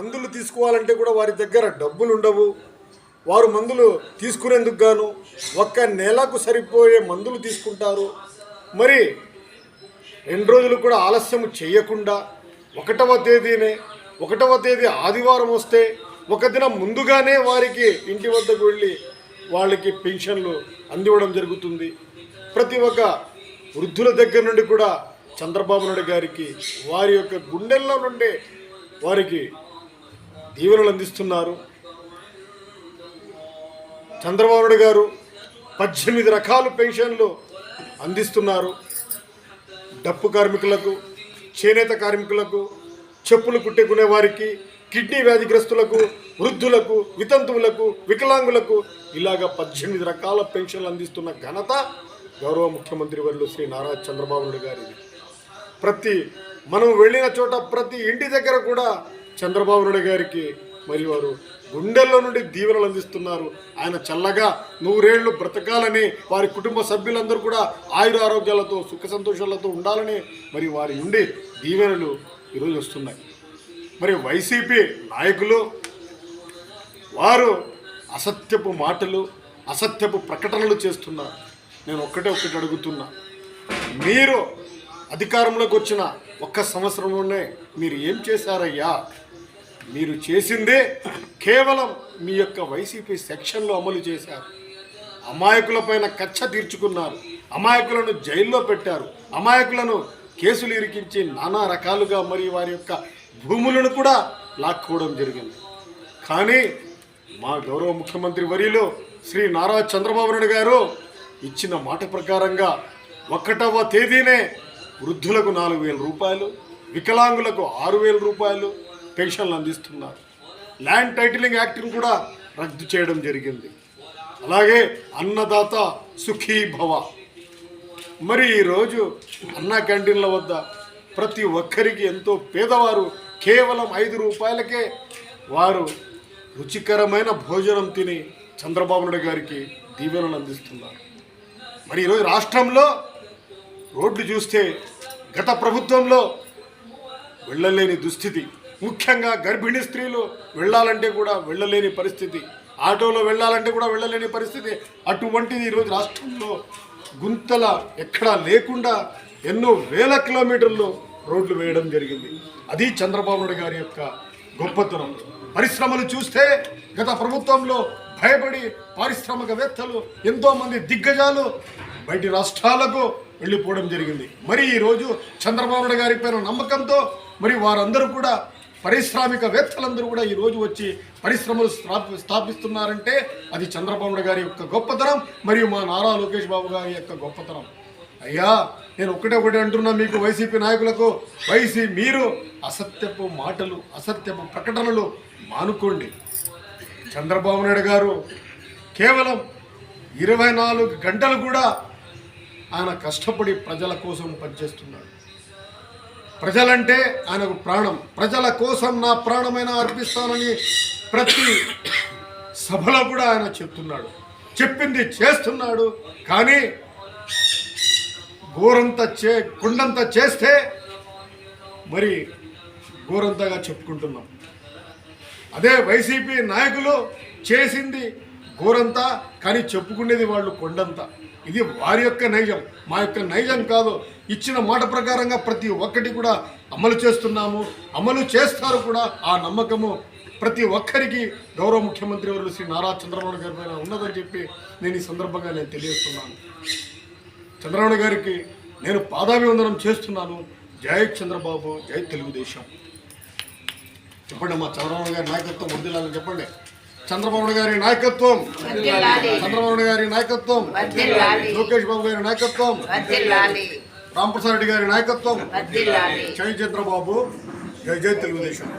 మందులు తీసుకోవాలంటే కూడా వారి దగ్గర డబ్బులు ఉండవు. వారు మందులు తీసుకునేందుకు గాను ఒక్క నెలకు సరిపోయే మందులు తీసుకుంటారు. మరి రెండు రోజులు కూడా ఆలస్యం చేయకుండా ఒకటవ తేదీనే ఒకటవ తేదీ ఆదివారం వస్తే ఒక దినం ముందుగానే వారికి ఇంటి వద్దకు వెళ్ళి వాళ్ళకి పెన్షన్లు అందివ్వడం జరుగుతుంది. ప్రతి ఒక్క వృద్ధుల దగ్గర నుండి కూడా చంద్రబాబు నాయుడు గారికి వారి యొక్క గుండెల్లో నుండి వారికి దీవెనలు అందిస్తున్నారు. చంద్రబాబు నాయుడు గారు పద్దెనిమిది రకాల పెన్షన్లు అందిస్తున్నారు. డప్పు కార్మికులకు చేనేత కార్మికులకు చెప్పులు కుట్టుకునే వారికి కిడ్నీ వ్యాధిగ్రస్తులకు వృద్ధులకు వితంతువులకు వికలాంగులకు ఇలాగ పద్దెనిమిది రకాల పెన్షన్లు అందిస్తున్న ఘనత గౌరవ ముఖ్యమంత్రి వర్యులు శ్రీ నారా చంద్రబాబు నాయుడు గారిది. ప్రతి మనం వెళ్ళిన చోట ప్రతి ఇంటి దగ్గర కూడా చంద్రబాబు నాయుడు గారికి మరి వారు గుండెల్లో నుండి దీవెనలు అందిస్తున్నారు. ఆయన చల్లగా నూరేళ్ళు బ్రతకాలని వారి కుటుంబ సభ్యులందరూ కూడా ఆయుర ఆరోగ్యాలతో సుఖ సంతోషాలతో ఉండాలని మరి వారి నుండి దీవెనలు ఈరోజు వస్తున్నాయి. మరి వైసీపీ నాయకులు వారు అసత్యపు మాటలు అసత్యపు ప్రకటనలు చేస్తున్నారు. నేను ఒక్కటే ఒక్కటి అడుగుతున్నా. మీరు అధికారంలోకి వచ్చిన ఒక్క సంవత్సరంలోనే మీరు ఏం చేశారయ్యా? మీరు చేసిందే కేవలం మీ యొక్క వైసీపీ సెక్షన్లో అమలు చేశారు. అమాయకులపైన కచ్చ తీర్చుకున్నారు. అమాయకులను జైల్లో పెట్టారు. అమాయకులను కేసులు ఇరికించి నానా రకాలుగా మరి వారి యొక్క భూములను కూడా లాక్కోవడం జరిగింది. కానీ మా గౌరవ ముఖ్యమంత్రి వరిలో శ్రీ నారా చంద్రబాబు నాయుడు గారు ఇచ్చిన మాట ప్రకారంగా ఒకటవ తేదీనే వృద్ధులకు నాలుగు వేల రూపాయలు వికలాంగులకు ఆరు వేల రూపాయలు పెన్షన్లు అందిస్తున్నారు. ల్యాండ్ టైటిలింగ్ యాక్ట్ని కూడా రద్దు చేయడం జరిగింది. అలాగే అన్నదాత సుఖీ భవ. మరి ఈరోజు అన్న క్యాంటీన్ల వద్ద ప్రతి ఒక్కరికి ఎంతో పేదవారు కేవలం ఐదు రూపాయలకే వారు రుచికరమైన భోజనం తిని చంద్రబాబు నాయుడు గారికి దీవెనలు అందిస్తున్నారు. మరి ఈరోజు రాష్ట్రంలో రోడ్లు చూస్తే గత ప్రభుత్వంలో వెళ్ళలేని దుస్థితి. ముఖ్యంగా గర్భిణీ స్త్రీలు వెళ్ళాలంటే కూడా వెళ్ళలేని పరిస్థితి. ఆటోలో వెళ్ళాలంటే కూడా వెళ్ళలేని పరిస్థితి. అటువంటిది ఈరోజు రాష్ట్రంలో గుంతల ఎక్కడా లేకుండా ఎన్నో వేల కిలోమీటర్లు రోడ్లు వేయడం జరిగింది. అది చంద్రబాబు నాయుడు గారి యొక్క గొప్పతనం. పరిశ్రమలు చూస్తే గత ప్రభుత్వంలో భయపడి పారిశ్రామికవేత్తలు ఎంతోమంది దిగ్గజాలు బయటి రాష్ట్రాలకు వెళ్ళిపోవడం జరిగింది. మరి ఈరోజు చంద్రబాబు నాయుడు గారి పైన నమ్మకంతో మరి వారందరూ కూడా పారిశ్రామికవేత్తలందరూ కూడా ఈరోజు వచ్చి పరిశ్రమలు స్థాపి స్థాపిస్తున్నారంటే అది చంద్రబాబు గారి యొక్క గొప్పతనం మరియు మా నారా లోకేష్ బాబు గారి యొక్క గొప్పతనం. అయ్యా నేను ఒకటే ఒకటి అంటున్నా మీకు వైసీపీ నాయకులకు. వైసీ మీరు అసత్యపు మాటలు అసత్యపు ప్రకటనలు మానుకోండి. చంద్రబాబు నాయుడు గారు కేవలం ఇరవై నాలుగు గంటలు కూడా ఆయన కష్టపడి ప్రజల కోసం పనిచేస్తున్నాడు ప్రజలంటే ఆయనకు ప్రాణం. ప్రజల కోసం నా ప్రాణమైన అర్పిస్తానని ప్రతి సభలో కూడా ఆయన చెప్తున్నాడు. చెప్పింది చేస్తున్నాడు. కానీ గోరంత చే కుండంత చేస్తే మరి గోరంతగా చెప్పుకుంటున్నాం. అదే వైసీపీ నాయకులు చేసింది గోరంతా కానీ చెప్పుకునేది వాళ్ళు కొండంతా. ఇది వారి యొక్క నైజం. మా యొక్క నైజం కాదు. ఇచ్చిన మాట ప్రకారంగా ప్రతి ఒక్కటి కూడా అమలు చేస్తున్నాము. అమలు చేస్తారు కూడా ఆ నమ్మకము. ప్రతి ఒక్కరికి గౌరవ ముఖ్యమంత్రి వర్యులు శ్రీ నారా చంద్రబాబు గారి పైన ఉన్నదని చెప్పి నేను ఈ సందర్భంగా నేను తెలియజేస్తున్నాను. చంద్రబాబు గారికి నేను పాదాభివందనం చేస్తున్నాను. జై చంద్రబాబు జై తెలుగుదేశం. చెప్పండి మా చంద్రబాబు గారి నాయకత్వం వదిలాలని చెప్పండి. చంద్రబాబు గారి నాయకత్వం. చంద్రబాబు గారి నాయకత్వం. లోకేష్ బాబు గారి నాయకత్వం. రామప్రసాద్ రెడ్డి గారి నాయకత్వం. జై చంద్రబాబు. జై జై తెలుగుదేశం.